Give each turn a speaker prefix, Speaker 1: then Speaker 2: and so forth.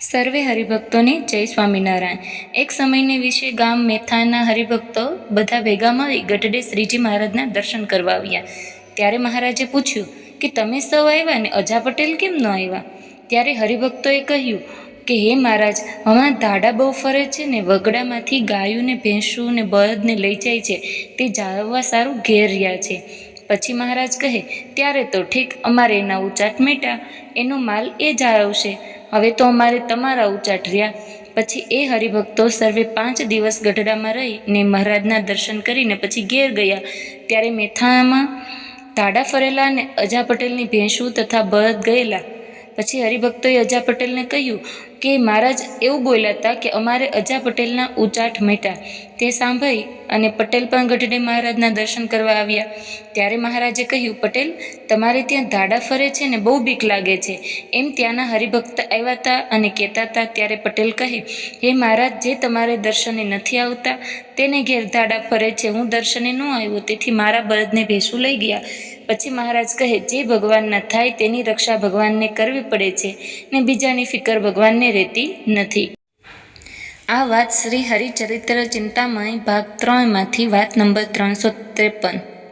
Speaker 1: સર્વે હરિભક્તોને જય સ્વામિનારાયણ. એક સમયને વિશે ગામ મેથાના હરિભક્તો બધા ભેગા મળી ગઢડે શ્રીજી મહારાજના દર્શન કરવા આવ્યા. ત્યારે મહારાજે પૂછ્યું કે, તમે સૌ આવ્યા ને અજા પટેલ કેમ ન આવ્યા? ત્યારે હરિભક્તોએ કહ્યું કે, હે મહારાજ, હમણાં ધાડા બહુ ફરે છે ને વગડામાંથી ગાયું ને ભેંસું ને બળદને લઈ જાય છે. તે જાળવવા સારું ઘેર રહ્યા છે. પછી મહારાજ કહે, ત્યારે તો ઠીક, અમારે એના ઉચાટ મેટા. એનો માલ એ જાળવશે હવે તો અમારે તમારા ઉચાટ રહ્યા. પછી એ હરિભક્તો સર્વે પાંચ દિવસ ગઢડામાં રહી ને મહારાજના દર્શન કરીને પછી ઘેર ગયા. ત્યારે મેથામાં તાડા ફરેલા અને અજા પટેલની ભેંસું તથા બળદ ગયેલા. પછી હરિભક્તોએ અજા પટેલને કહ્યું કે મહારાજ એવું બોલ્યા હતા કે અમારે અજા પટેલના ઉચાટ મેટા, તે સાંભળી અને પટેલ પણ ગઢડે મહારાજના દર્શન કરવા આવ્યા. ત્યારે મહારાજે કહ્યું, પટેલ, તમારે ત્યાં ધાડા ફરે છે ને બહુ બીક લાગે છે. એમ ત્યાંના હરિભક્ત આવ્યા હતા અને કહેતા હતા ત્યારે પટેલ કહે, હે મહારાજ, જે તમારે દર્શને નથી આવતા, તેને ઘેર ધાડા ફરે છે. હું દર્શને ન આવ્યો, તેથી મારા બળદને ભેંસું લઈ ગયા. પછી મહારાજ કહે, જે ભગવાનના થાય તેની રક્ષા ભગવાનને કરવી પડે છે ને બીજાની ફિકર ભગવાનને રહેતી નથી. આ વાત શ્રી હરિચરિત્ર ચિંતામણી ભાગ ત્રણમાંથી વાત નંબર ત્રણસો ત્રેપન.